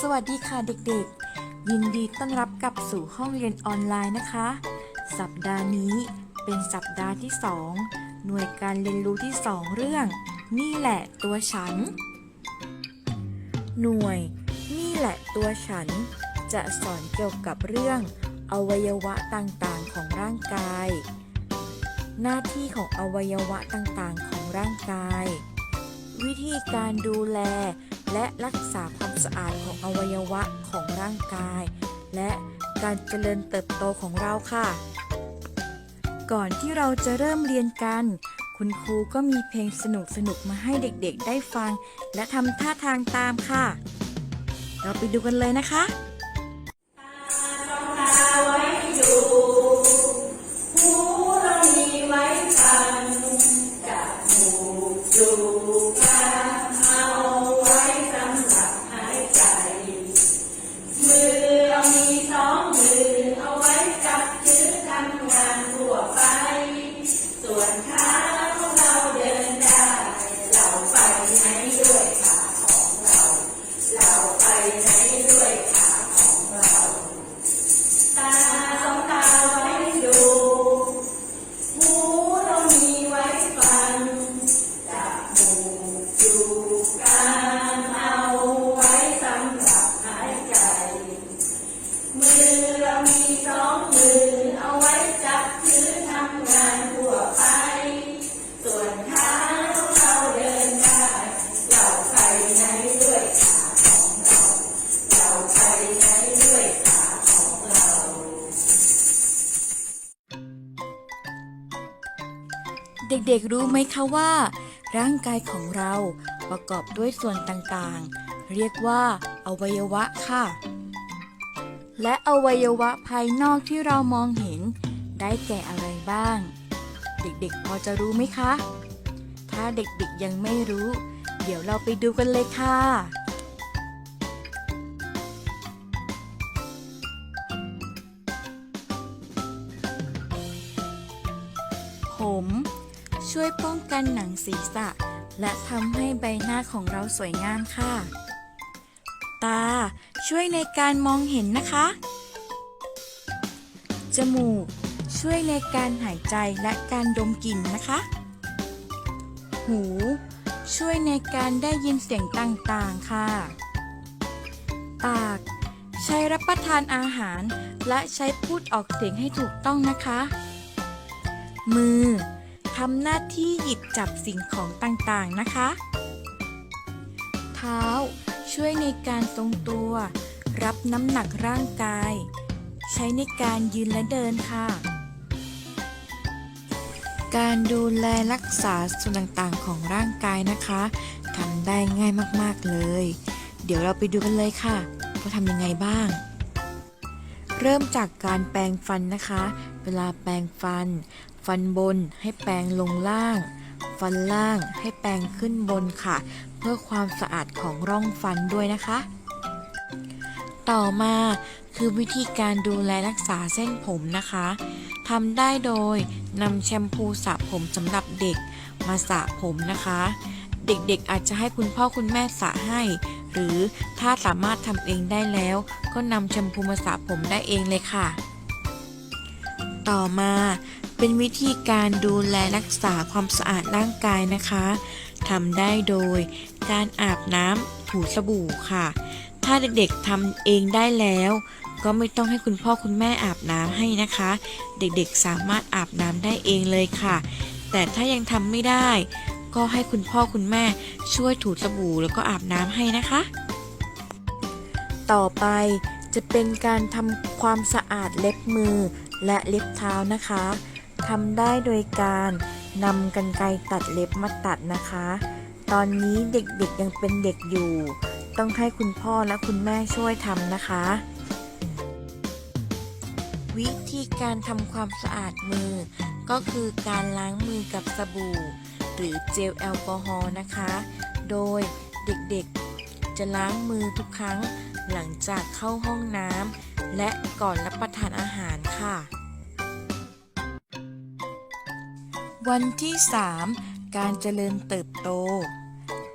สวัสดีค่ะเด็กๆ ยินดีต้อนรับกลับสู่ห้องเรียนออนไลน์นะคะ สัปดาห์นี้เป็นสัปดาห์ที่ 2 หน่วยการเรียนรู้ที่ 2 เรื่อง นี่แหละตัวฉัน หน่วย นี่แหละตัวฉัน จะสอนเกี่ยวกับเรื่อง อวัยวะต่างๆของร่างกาย หน้าที่ของอวัยวะต่างๆของร่างกาย วิธีการดูแล และรักษาความสะอาดของอวัยวะของร่างกาย และการเจริญเติบโตของเราค่ะ ก่อนที่เราจะเริ่มเรียนกัน คุณครูก็มีเพลงสนุกสนุกมาให้เด็กๆ ได้ฟัง และทำท่าทางตามค่ะ เราไปดูกันเลยนะคะ ด็กๆรู้ไหมคะว่า ร่างกายของเราประกอบด้วยส่วนต่างๆ เรียกว่าอวัยวะค่ะ และอวัยวะภายนอกที่เรามองเห็น ได้แก่อะไรบ้าง เด็กๆพอจะรู้ไหมคะ ถ้าเด็กๆยังไม่รู้ เดี๋ยวเราไปดูกันเลยค่ะ ช่วยป้องกันหนังศีรษะ และทำให้ใบหน้าของเราสวยงามค่ะ ตาช่วยในการมองเห็นนะคะ จมูก ช่วยในการหายใจและการดมกลิ่นนะคะ หู ช่วยในการได้ยินเสียงต่างๆค่ะ ปาก ใช้รับประทานอาหาร และใช้พูดออกเสียงให้ถูกต้องนะคะ มือ ทำหน้าที่หยิบจับสิ่งของต่างๆนะคะ เท้า ช่วยในการทรงตัว รับน้ำหนักร่างกาย ใช้ในการยืนและเดินค่ะ การดูแลรักษาส่วนต่างๆของร่างกายนะคะทำได้ง่ายมากๆเลย เดี๋ยวเราไปดูกันเลยค่ะว่าทำยังไงบ้างเริ่มจากการแปรงฟันนะคะ เวลาแปรงฟัน ฟันบนให้แปรงลงล่าง ฟันล่างให้แปรงขึ้นบนค่ะ เพื่อความสะอาดของร่องฟันด้วยนะคะ ต่อมาคือวิธีการดูแลรักษาเส้นผมนะคะทำได้โดยนำแชมพูสระผมสำหรับเด็กมาสระผมนะคะ เด็กๆอาจจะให้คุณพ่อคุณแม่สระให้ หรือถ้าสามารถทำเองได้แล้ว ก็นำแชมพูมาสระผมได้เองเลยค่ะ ต่อมา เป็นวิธีการดูแลรักษาความสะอาดร่างกายนะคะทำได้โดยการอาบน้ำถูสบู่ค่ะ ถ้าเด็กๆทำเองได้แล้ว ก็ไม่ต้องให้คุณพ่อคุณแม่อาบน้ำให้นะคะ เด็กๆสามารถอาบน้ำได้เองเลยค่ะ แต่ถ้ายังทำไม่ได้ ก็ให้คุณพ่อคุณแม่ช่วยถูสบู่แล้วก็อาบน้ำให้นะคะ ต่อไปจะเป็นการทำความสะอาดเล็บมือและเล็บเท้านะคะ ทำได้โดยการนำกันไกรตัดเล็บมาตัดนะคะ ตอนนี้เด็กๆยังเป็นเด็กอยู่ ต้องให้คุณพ่อและคุณแม่ช่วยทำนะคะ วิธีการทำความสะอาดมือ ก็คือการล้างมือกับสบู่ หรือเจลแอลกอฮอล์นะคะ โดยเด็กๆ จะล้างมือทุกครั้งหลังจากเข้าห้องน้ำและก่อนรับประทานอาหารค่ะ วันที่ 3 การเจริญเติบโต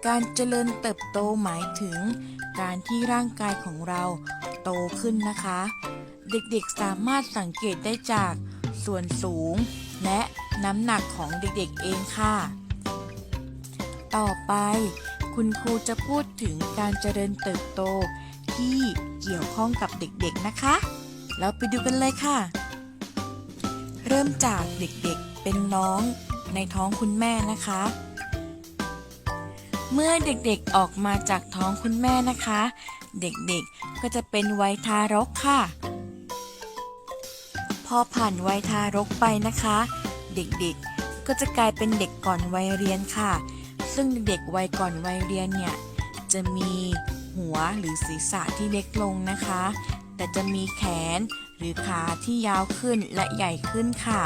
การเจริญเติบโตหมายถึง การที่ร่างกายของเราโตขึ้นนะคะ เด็กๆสามารถสังเกตได้จากส่วนสูง และน้ำหนักของเด็กๆเองค่ะ ต่อไปคุณครูจะพูดถึงการเจริญเติบโตที่เกี่ยวข้องกับเด็กๆนะคะเราไปดูกันเลยค่ะ เริ่มจากเด็กๆ เป็นน้องในท้องคุณแม่นะคะ เมื่อเด็กๆออกมาจากท้องคุณแม่นะคะ เด็กๆก็จะเป็นวัยทารกค่ะ พอผ่านวัยทารกไปนะคะ เด็กๆก็จะกลายเป็นเด็กก่อนวัยเรียนค่ะ ซึ่งเด็กวัยก่อนวัยเรียนเนี่ยจะมีหัวหรือศีรษะที่เล็กลงนะคะ แต่จะมีแขน หรือขาที่ยาวขึ้นและใหญ่ขึ้นค่ะ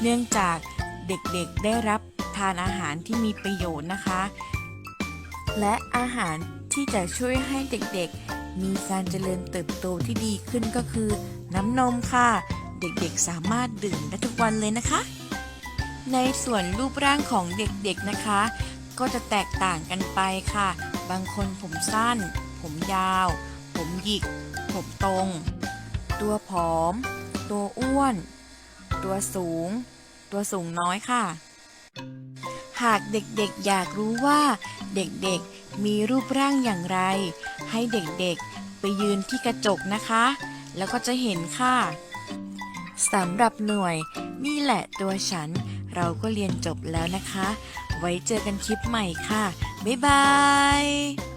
เนื่องจากเด็กๆได้รับทานอาหารที่มีประโยชน์นะคะ และอาหารที่จะช่วยให้เด็กๆ มีการเจริญเติบโตที่ดีขึ้นก็คือ น้ำนมค่ะ เด็กๆสามารถดื่มได้ทุกวันเลยนะคะ ในส่วนรูปร่างของเด็กๆนะคะ ก็จะแตกต่างกันไปค่ะ บางคนผมสั้น ผมยาว ผมหยิก ผมตรง ตัวผอม ตัวอ้วน ตัวสูง ตัวสูงน้อยค่ะ หากเด็กๆอยากรู้ว่าเด็กๆมีรูปร่างอย่างไร ให้เด็กๆไปยืนที่กระจกนะคะ แล้วก็จะเห็นค่ะสำหรับหน่วยนี่แหละตัวฉัน เราก็เรียนจบแล้วนะคะ ไว้เจอกันคลิปใหม่ค่ะ บ๊ายบาย